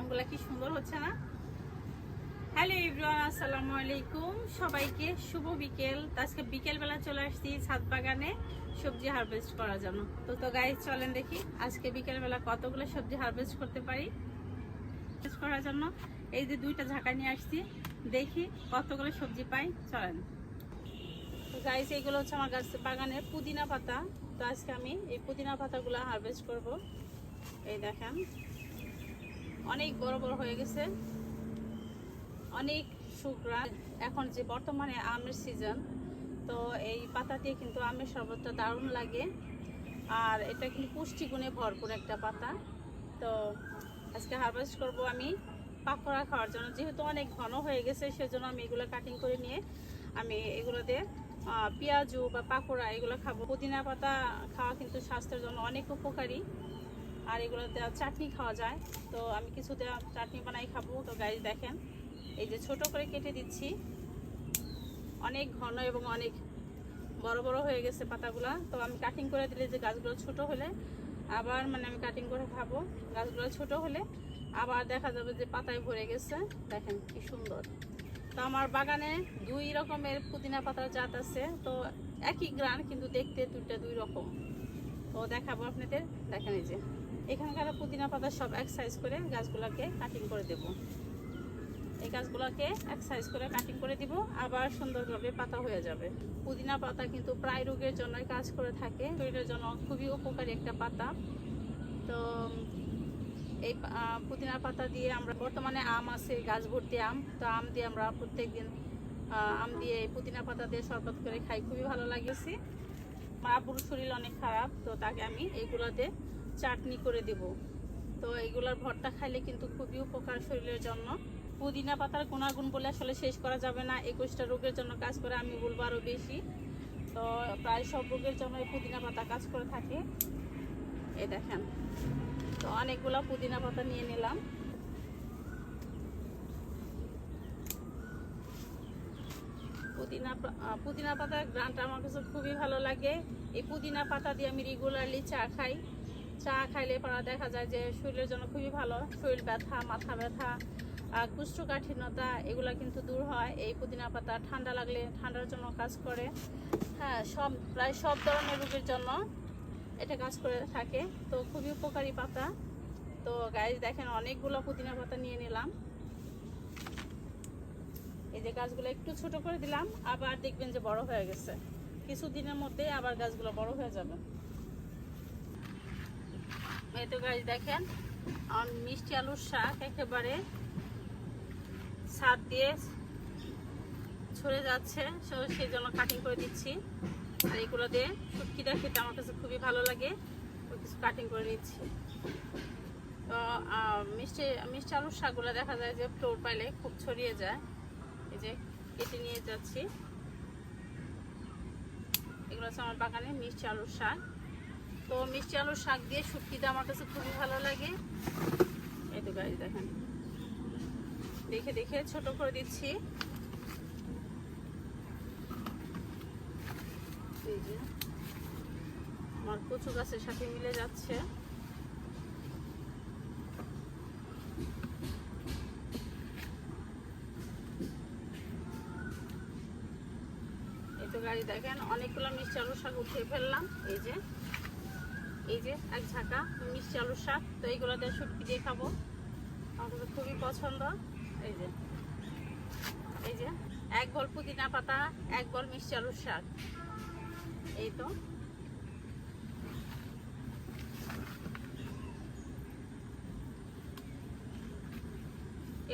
আমগুলা কি সুন্দর হচ্ছে না? হ্যালো ইব্রান আসসালামু আলাইকুম। সবাইকে শুভ বিকেল। আজকে বিকেল বেলা চলে আসছি ছাদ বাগানে সবজি হারভেস্ট করার জন্য। তো তো গাইজ চলেন দেখি আজকে বিকেল বেলা কতগুলো সবজি হারভেস্ট করতে পারি? হারভেস্ট করার জন্য এই যে দুইটা ঝাঁকা নিয়ে আসছি, দেখি কতগুলো সবজি পাই। চলেন। তো গাইজ এইগুলো হচ্ছে আমার গাছ বাগানের পুদিনা পাতা। তো আজকে আমি এই পুদিনা পাতাগুলো হারভেস্ট করব। এই দেখেন। অনেক বড় বড় হয়ে গেছে। অনেক শুকরা। এখন যে বর্তমানে আমের সিজন তো এই পাতা দিয়ে কিন্তু আমের শরবতটা দারুণ লাগে। আর এটা কিন্তু পুষ্টিগুণে ভরপুর একটা পাতা। তো আজকে হারভেস্ট করব আমি পাকোড়া খাওয়ার জন্য। যেহেতু অনেক ঘন হয়ে গেছে, সেজন্য আমি এগুলো কাটিং করে নিয়ে আমি এগুলো দিয়ে পেঁয়াজু বা পাকোড়া এগুলো খাব। পুদিনা পাতা খাওয়া কিন্তু স্বাস্থ্যের জন্য অনেক উপকারী। আর এগুলো দেওয়া চাটনি খাওয়া যায়। তো আমি কিছু দেওয়া চাটনি বানাই খাব। তো গাইজ দেখেন, এই যে ছোট করে কেটে দিচ্ছি। অনেক ঘন এবং অনেক বড় বড় হয়ে গেছে পাতাগুলা। তো আমি কাটিং করে দিলে যে গাছগুলো ছোট হলে আবার মানে আমি কাটিং করে খাব। গাছগুলো ছোট হলে আবার দেখা যাবে যে পাতায় ভরে গেছে। দেখেন কি সুন্দর। তো আমার বাগানে দুই রকমের পুদিনা পাতার জাত আছে। তো একই গ্রান, কিন্তু দেখতে দুইটা দুই রকম। তো দেখাবো আপনাদের। দেখেন এই যে। এখানকার পুদিনা পাতা সব এক সাইজ করে গাছগুলোকে কাটিং করে দেব। এই গাছগুলোকে এক সাইজ করে কাটিং করে দিব আবার সুন্দরভাবে পাতা হয়ে যাবে। পুদিনা পাতা কিন্তু প্রায় রোগের জন্য কাজ করে থাকে শরীরের জন্য খুবই উপকারী একটা পাতা। তো এই পুদিনা পাতা দিয়ে আমরা বর্তমানে আম আছে গাছ ভর্তি আম। তো আম দিয়ে আমরা প্রত্যেকদিন আহ, আম দিয়ে এই পুদিনা পাতা দিয়ে শরবত করে খাই খুবই ভালো লাগেছে মা আব্বুর শরীর অনেক খারাপ তো তাকে আমি এইগুলোতে চাটনি করে দেব। তো এইগুলোর ভর্তা খাইলে কিন্তু খুবই উপকার শরীরের জন্য। পুদিনা পাতার গুণাগুণ বলে আসলে শেষ করা যাবে না। একুশটা রোগের জন্য কাজ করে আমি বলব আরও বেশি। তো প্রায় সব রোগের জন্য এই পুদিনা পাতা কাজ করে থাকে। এ দেখেন, তো অনেকগুলো পুদিনা পাতা নিয়ে নিলাম। পুদিনা পুদিনা পাতার গ্রানটা আমার কাছে খুবই ভালো লাগে। এই পুদিনা পাতা দিয়ে আমি রেগুলারলি চা খাই। চা খাইলে পরা দেখা যায় যে শরীরের জন্য খুবই ভালো। শরীর ব্যথা, মাথা ব্যথা কোষ্ঠকাঠিন্যতা, এগুলো কিন্তু দূর হয়। এই পুদিনা পাতা ঠান্ডা লাগলে ঠান্ডার জন্য কাজ করে। হ্যাঁ সব, প্রায় সব ধরনের রোগের জন্য এটা কাজ করে থাকে। তো খুবই উপকারী পাতা। তো গাছ দেখেন অনেকগুলো পুদিনা পাতা নিয়ে নিলাম। এই যে গাছগুলো একটু ছোট করে দিলাম, আবার দেখবেন যে বড় হয়ে গেছে। কিছুদিনের মধ্যে আবার গাছগুলো বড় হয়ে যাবে। এই তো গাছ দেখেন মিষ্টি আলুর শাক একেবারে ছাদ দিয়ে ছড়ে যাচ্ছে সেই জন্য কাটিং করে দিচ্ছি। আর এইগুলো দিয়ে শুটকিটা খেতে আমার কাছে খুবই ভালো লাগে ওই কিছু কাটিং করে নিচ্ছি। তো মিষ্টি মিষ্টি আলুর শাকগুলো দেখা যায় যে ফ্লোর পাইলে খুব ছড়িয়ে যায়। এই যে কেটে নিয়ে যাচ্ছি। এগুলো হচ্ছে আমার বাগানে মিষ্টি আলুর শাক। মিষ্টি আলুর শাক দিয়ে শুটকিটা আমার কাছে খুবই ভালো লাগে। এই তো গাড়ি দেখেন। দেখে দেখে ছোট করে দিচ্ছি। আমার কচু গাছের সাথে মিলে যাচ্ছে। এই তো গাড়ি দেখেন, অনেকগুলো মিষ্টি আলুর শাক উঠিয়ে ফেললাম। এই যে যে এক ঝাঁকা, মিষ্টি আলুর শাক, তো এইগুলো দিয়ে শুটকি দিয়ে খাব। আমার খুবই পছন্দ। এই যে এই যে, এক বল পুদিনা পাতা, এক বল মিষ্টি আলুর শাক। এই তো।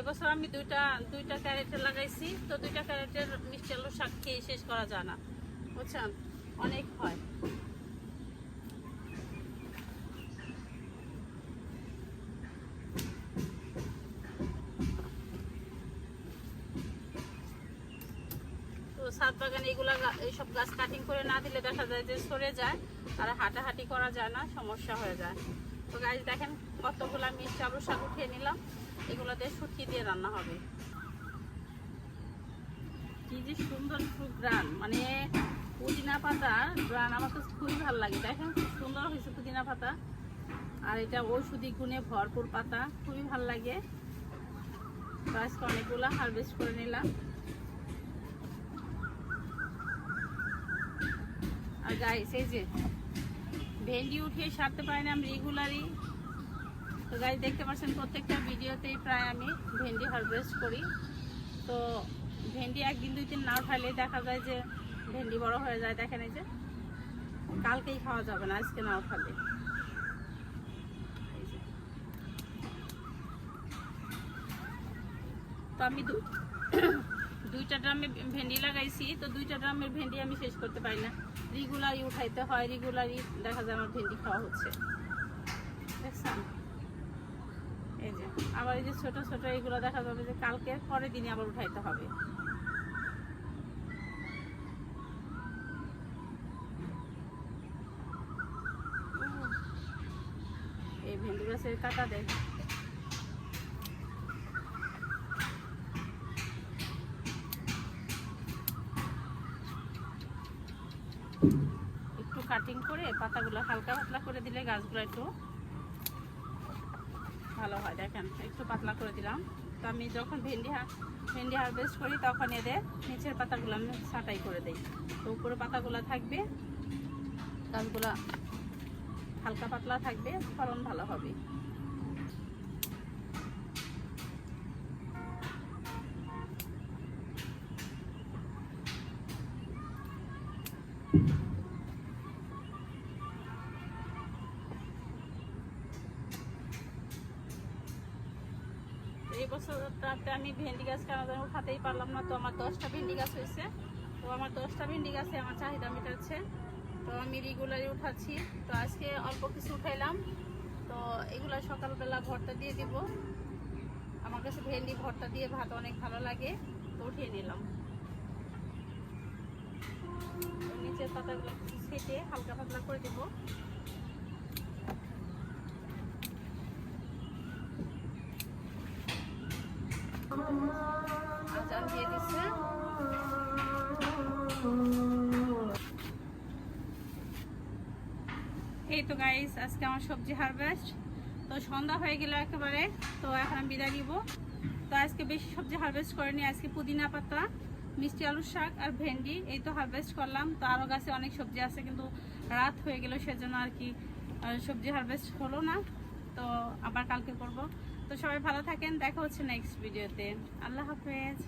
এবছর আমি দুইটা দুইটা ক্যারেটে লাগাইছি, তো দুইটা ক্যারেটের মিষ্টি আলুর শাক খেয়ে শেষ করা যায় না। বুঝছেন? অনেক হয় তো ছাদ বাগানে এগুলা এইসব গাছ কাটিং করে না দিলে দেখা যায় যে সরে যায় আর হাঁটাহাঁটি করা যায় না, সমস্যা হয়ে যায়। তো গাছ দেখেন কতগুলা মিষ্টি আলু শাক উঠিয়ে নিলাম। এগুলো শুটকি দিয়ে রান্না হবে। কি যে সুন্দর গ্রান মানে পুদিনা পাতার গ্রান আমার কাছে খুবই ভালো লাগে। দেখেন খুব সুন্দর হয়েছে পুদিনা পাতা। আর এটা ঔষধি গুণে ভরপুর পাতা, খুবই ভালো লাগে। তো আজকে অনেকগুলো হারভেস্ট করে নিলাম। আর গাইস এই যে ভেন্ডি উঠিয়ে সারতে পারি না আমি রেগুলারই তো গাইস দেখতে পাচ্ছেন প্রত্যেকটা ভিডিওতেই প্রায় আমি ভেন্ডি হারভেস্ট করি। তো ভেন্ডি একদিন, দুই দিন না উঠাইলে দেখা যায় যে ভেন্ডি বড় হয়ে যায়। দেখেন এই যে, কালকেই খাওয়া যাবে না, আজকে না উঠালে। তো আমি দুইটা ড্রামে ভেন্ডি লাগাইছি, তো দুইটা ড্রামের ভেন্ডি আমি শেষ করতে পারি না। রেগুলারই উঠাইতে হয়, রেগুলারই দেখা যায় আমার ভেন্ডি খাওয়া হচ্ছে। দেখছেন? এই যে, আবার এই যে ছোট ছোট এগুলো দেখা যাবে যে কালকে পরের দিনে আবার উঠাইতে হবে। এই ভেন্ডি গাছের কাটা দেয়। একটু কাটিং করে পাতাগুলো হালকা পাতলা করে দিলে গাছগুলো একটু ভালো হয়। দেখেন, একটু পাতলা করে দিলাম। তো আমি যখন ভেন্ডি ভেন্ডি হারভেস্ট করি, তখন এদের নিচের পাতাগুলো আমি ছাঁটাই করে দিই। তো উপরে পাতাগুলো থাকবে, গাছগুলো হালকা পাতলা থাকবে, ফলন ভালো হবে। এই বছরটাতে আমি ভেন্ডি গাছ কেন উঠাতেই পারলাম না, তো আমার দশটা ভেন্ডি গাছ হয়েছে। তো আমার দশটা ভেন্ডি গাছে আমার চাহিদা মেটাচ্ছে। তো আমি রেগুলারই উঠাচ্ছি। তো আজকে অল্প কিছু উঠাইলাম। তো এগুলা সকালবেলা ভর্তা দিয়ে দিব। আমার কাছে ভেন্ডি ভর্তা দিয়ে ভাত অনেক ভালো লাগে, তো উঠিয়ে নিলাম। পাতাগুলো হালকা পাতলা করে এই তো গাইস আজকে আমার সবজি হারভেস্ট তো সন্ধ্যা হয়ে গেল একেবারে, তো এখন আমি বিদায় নিব। তো আজকে বেশি সবজি হারভেস্ট করিনি, আজকে পুদিনা পাতা। মিষ্টি আলুর শাক আর ভেন্ডি, এই তো হারভেস্ট করলাম। তো আরও গাছে অনেক সবজি আছে, কিন্তু রাত হয়ে গেল, সেজন্য আর কি সবজি হারভেস্ট হলো না। তো আবার কালকে করব। তো সবাই ভালো থাকেন, দেখা হচ্ছে নেক্সট ভিডিওতে আল্লাহ হাফেজ।